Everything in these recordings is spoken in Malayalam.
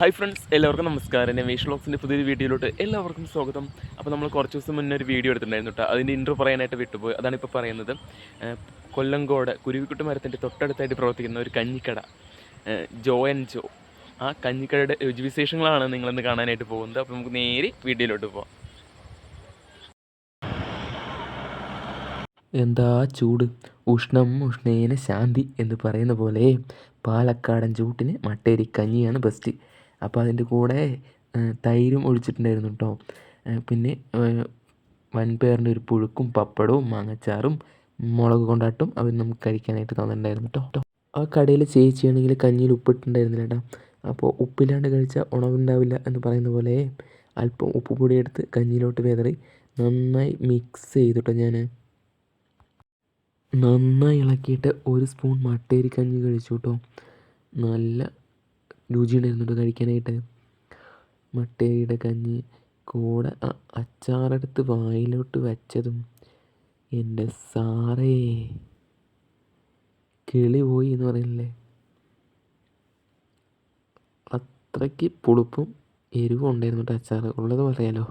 ഹായ് ഫ്രണ്ട്സ് എല്ലാവർക്കും നമസ്കാരം. രമേഷ് വ്ളോഗ്സിന്റെ പുതിയൊരു വീഡിയോയിലോട്ട് എല്ലാവർക്കും സ്വാഗതം. അപ്പോൾ നമ്മൾ കുറച്ച് ദിവസം മുന്നേ ഒരു വീഡിയോ എടുത്തിട്ടുണ്ടായിരുന്നു കേട്ടോ അതിന്റെ ഇൻട്രോ പറയാനായിട്ട് വിട്ടുപോയി. അതാണ് ഇപ്പോൾ പറയുന്നത്. കൊല്ലങ്കോട് കുരുവിക്കുട്ടി മരത്തിന്റെ തൊട്ടടുത്തായിട്ട് പ്രവർത്തിക്കുന്ന ഒരു കഞ്ഞിക്കട. ജോ ആൻഡ് ജോ. ആ കഞ്ഞിക്കടയുടെ രുചിവിശേഷങ്ങളാണ് നിങ്ങളിന്ന് കാണാനായിട്ട് പോകുന്നത്. അപ്പോൾ നമുക്ക് നേരെ വീഡിയോയിലോട്ട് പോവാം. എന്താ ചൂട്? ഉഷ്ണം ഉഷ്ണേന ശാന്തി എന്ന് പറയുന്ന പോലെ പാലക്കാടൻ ചൂട്ടിന് മട്ടേരി കഞ്ഞിയാണ് ബെസ്റ്റ് അപ്പോൾ അതിന്റെ കൂടെ തൈരും ഒഴിച്ചിട്ടുണ്ടായിരുന്നു കേട്ടോ പിന്നെ വൻപയറിന്റെ ഒരു പുഴുക്കും പപ്പടവും മാങ്ങച്ചാറും മുളക് കൊണ്ടാട്ടും അവർ നമുക്ക് കഴിക്കാനായിട്ട് തന്നിട്ടുണ്ടായിരുന്നു കേട്ടോ ആ കടയിൽ ചേച്ചിയാണെങ്കിൽ കഞ്ഞിയിൽ ഉപ്പിട്ടുണ്ടായിരുന്നില്ല കേട്ടോ അപ്പോൾ ഉപ്പില്ലാണ്ട് കഴിച്ചാൽ ഉണവുണ്ടാവില്ല എന്ന് പറയുന്ന പോലെ അല്പം ഉപ്പ് പൊടി എടുത്ത് കഞ്ഞിയിലോട്ട് വിതറി നന്നായി മിക്സ് ചെയ്തിട്ടോ ഞാൻ നന്നായി ഇളക്കിയിട്ട് ഒരു സ്പൂൺ മട്ടേരി കഞ്ഞി കഴിച്ചു കേട്ടോ നല്ല രുചിയുണ്ടായിരുന്നു കേട്ടോ കഴിക്കാനായിട്ട്? മട്ടയുടെ കഞ്ഞി കൂടെ. അച്ചാറെടുത്ത് വായിലോട്ട് വെച്ചതും എന്റെ സാറേ കിളി പോയി എന്ന് പറയുന്നില്ലേ അത്രയ്ക്ക് പുളിപ്പും എരിവും ഉണ്ടായിരുന്നു കേട്ടോ അച്ചാർ ഉള്ളത് പറയാലോ?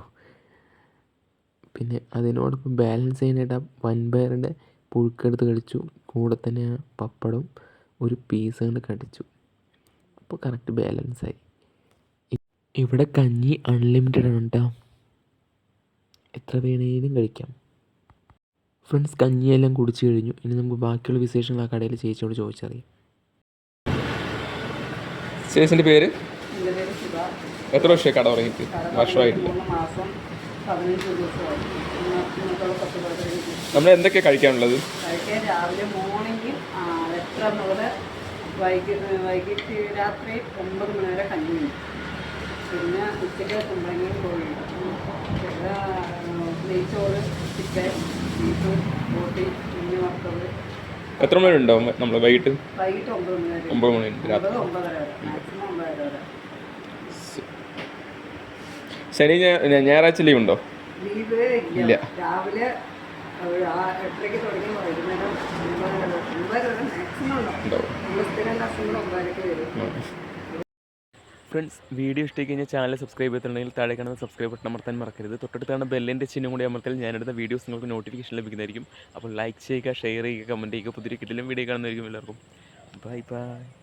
പിന്നെ അതിനോടൊപ്പം ബാലൻസ് ചെയ്യാനായിട്ട് ആ വൻപയറിന്റെ പുഴുക്കെടുത്ത് കഴിച്ചു. കൂടെ തന്നെ ആ പപ്പടം ഒരു പീസ് കൊണ്ട് കടിച്ചു. അപ്പോൾ കറക്റ്റ് ബാലൻസായി. ഇവിടെ കഞ്ഞി അൺലിമിറ്റഡ് ആണ് കേട്ടോ എത്ര വേണേലും കഴിക്കാം. ഫ്രണ്ട്സ് കഞ്ഞിയെല്ലാം കുടിച്ചു കഴിഞ്ഞു. ഇനി നമുക്ക് ബാക്കിയുള്ള വിശേഷങ്ങൾ ആ കടയിൽ ചേച്ചിയോട് ചോദിച്ചറിയാം. ചേച്ചിന്റെ പേര്? എത്ര വർഷമായി കട തുടങ്ങിയിട്ട്? വർഷമായിട്ടില്ല? പതിനഞ്ച് നമ്മൾ എന്തൊക്കെയാണ് കഴിക്കാനുള്ളത്? കഴിക്കാൻ രാവിലെ മോർണിംഗ് എത്ര മുതൽ വൈകിട്ട് വൈകിട്ട് രാത്രി ഒമ്പത് മണി വരെ കഞ്ഞിയുണ്ട് പിന്നെ ഉച്ചയ്ക്ക് കുമ്പളങ്ങയും കോഴിയുണ്ട് പിന്നെ നെയ്ച്ചോറ് ചിക്കൻ ബീഫ് ബോട്ടി പിന്നെ വറുത്തത്. എത്ര മണി ഉണ്ടാവും നമ്മൾ വൈകിട്ട്? വൈകിട്ട് ഒമ്പത് മണി വരെ. ഒമ്പത് മണി രാത്രി ഒമ്പതര വരെ. മാക്സിമം ഒമ്പതര വരെ. ശനി ഞായറാഴ്ച ലീവ് ഉണ്ടോ? ലീവ് ഇല്ല. രാവിലെ എട്ടരയ്ക്ക് തുടങ്ങി വൈകുന്നേരം ഒമ്പതര വരെ. മാക്സിമം ഉണ്ടാവും. ഫ്രണ്ട്സ് വീഡിയോ ഇഷ്ടമായി കഴിഞ്ഞാൽ ചാനൽ സബ്സ്ക്രൈബ് ചെയ്തിട്ടുണ്ടെങ്കിൽ താഴെ കാണുന്ന സബ്സ്ക്രൈബ് ബട്ടൺ അമർത്താൻ മറക്കരുത്. തൊട്ടടുത്താണ് ബെല്ലിന്റെ ചിഹ്നം കൂടി അമർത്താൽ ഞാനെടുത്ത വീഡിയോസ് നിങ്ങൾക്ക് നോട്ടിഫിക്കേഷൻ ലഭിക്കുന്നതായിരിക്കും. അപ്പോൾ ലൈക്ക് ചെയ്യുക ഷെയർ ചെയ്യുക കമന്റ് ചെയ്യുക പുതിയ കിട്ടിലും വീഡിയോ കാണുന്നതായിരിക്കും എല്ലാവർക്കും. Bye bye